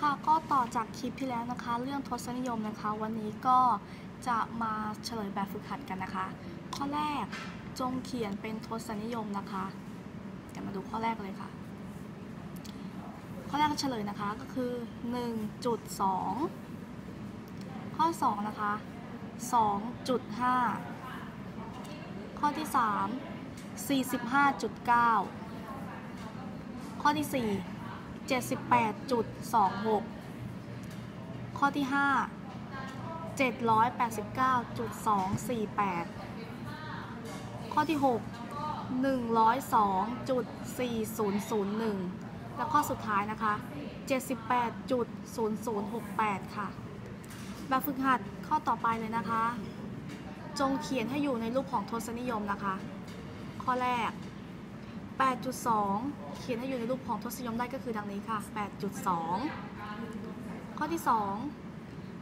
ค่ะก็ต่อจากคลิปที่แล้วนะคะ เรื่องทศนิยมนะคะ วันนี้ก็จะมาเฉลยแบบฝึกหัดกันนะคะ ข้อแรกจงเขียนเป็นทศนิยมนะคะเดี๋ยวมาดูข้อแรกเลยค่ะ ข้อแรกเฉลยนะคะก็คือ 1.2 ข้อ 2 นะคะ 2.5 ข้อที่ 3 45.9 ข้อที่ 4 78.26 ข้อที่ 5 789.248 ข้อที่ 6 102.4001 และข้อสุดท้ายนะคะ 78.0068 ค่ะ แบบฝึกหัดข้อต่อไปเลยนะคะ จงเขียนให้อยู่ในรูปของทศนิยมนะคะ ข้อแรก 8.2 เขียนให้อยู่ในรูปของทศนิยมได้ก็คือดังนี้ค่ะ 8.2 ข้อที่ 2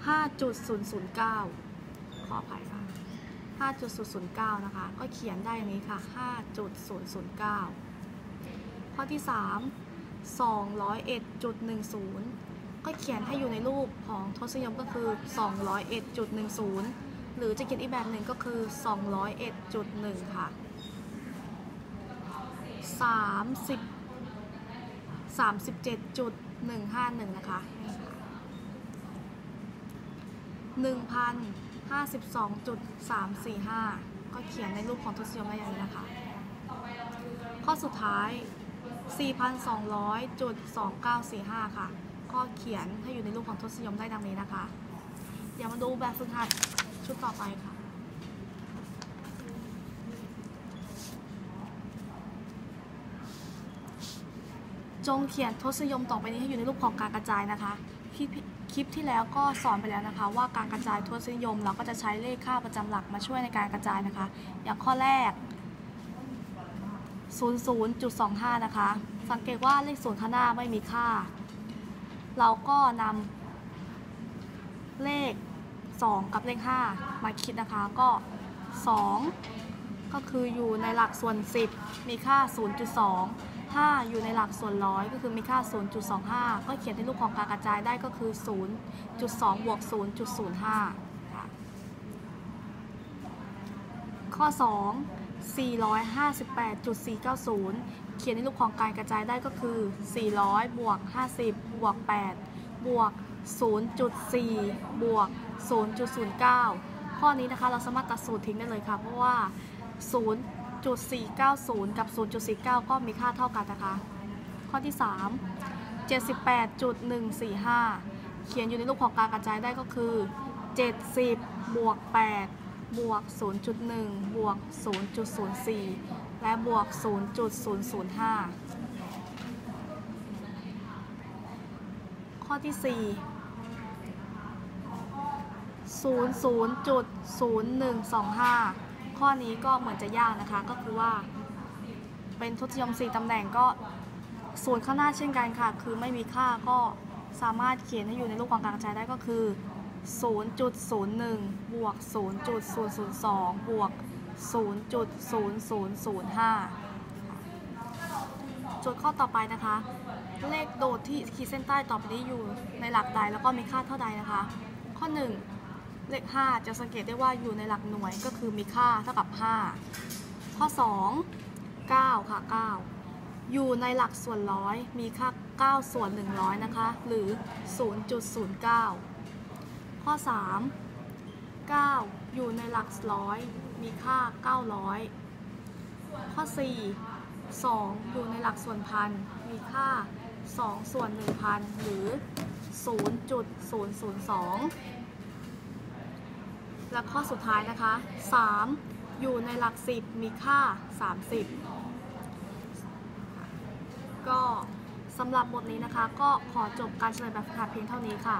5.009 ขออภัยค่ะ 5.009 นะคะ ก็เขียนได้อย่างนี้ค่ะ 5.009 ข้อที่ 3 201.10 ก็เขียนให้อยู่ในรูปของทศนิยมก็คือ 201.10 หรือจะเขียนอีกแบบหนึ่งก็คือ 201.1 ค่ะ สามสิบสามสิบเจ็ดจุดหนึ่งห้าหนึ่งนะคะนี่ค่ะหนึ่งพันห้าสิบสองจุดสามสี่ห้าก็เขียนในรูปของทศนิยมได้อย่างนี้นะคะ ข้อสุดท้าย 4,200จุด2945 ค่ะ ก็เขียนให้อยู่ในรูปของทศนิยมได้ดังนี้นะคะ เดี๋ยวมาดูแบบฝึกหัดชุดต่อไปค่ะ จงเขียนทศนิยมต่อไปนี้ให้อยู่ในรูปของการกระจายนะคะคลิปคลิปที่แล้วก็สอนไปแล้วนะคะ ว่าการกระจายทศนิยม เราก็จะใช้เลขค่าประจำหลักมาช่วยในการกระจายนะคะ อย่างข้อแรก 00.25 นะคะ สังเกตว่าเลขศูนย์ข้างหน้าไม่มีค่า เราก็นำเลข 2 กับเลข 5 มาคิดนะคะก็ 2 ก็คืออยู่ในหลักส่วน 10 มีค่า 0.2 5 อยู่ในหลักส่วนร้อยก็คือมีค่า 0.25 ก็เขียนในรูปของการกระจายได้ก็คือ 0.2 บวก 0.05 ค่ะ ข้อ 2 458.490 เขียนในรูปของการกระจายได้ก็คือ 400 บวก 50 บวก 8 บวก 0.4 บวก 0.09 ข้อนี้นะคะเราสามารถตัดสูตรทิ้งได้เลยค่ะ เพราะว่า 0.490 กับ 0.49 ก็มีค่าเท่ากันนะคะ ข้อที่ 3 78.145 เขียนอยู่ในรูปของการกระจายได้ก็คือ 70 บวก 8 บวก 0.1 บวก 0.04 และบวก 0.005 ข้อที่ 4 00.0125 ข้อนี้ก็เหมือนจะยากนะคะ ก็คือว่า เป็นทศนิยม4ตำแหน่งก็ส่วนข้างหน้าเช่นกันค่ะ คือไม่มีค่าก็สามารถเขียนให้อยู่ในรูปของการกระจายได้ก็คือ 0.01 บวก 0.002 บวก 0.0005 โจทย์ข้อต่อไปนะคะ เลขโดดที่ขีดเส้นใต้ต่อไปนี้อยู่ในหลักใดแล้วก็มีค่าเท่าใดนะคะ ข้อ 1 เลข 5 จะสังเกตได้ว่าอยู่ในหลักหน่วยก็คือมีค่าเท่ากับ 5 ข้อ 2 9 ค่ะ 9 อยู่ในหลักส่วนร้อยมีค่า 9 ส่วน 100 นะคะ หรือ 0.09 ข้อ 3 9 อยู่ในหลักร้อยมีค่า 900 ข้อ 4 2 อยู่ในหลักส่วนพันมีค่า 2 ส่วน 1,000 หรือ 0.002 และข้อสุดท้ายนะคะ 3 อยู่ในหลัก 10 มีค่า 30 ก็สำหรับบทนี้นะคะ ก็ขอจบการเฉลยแบบฝึกหัดเพียงเท่านี้ค่ะ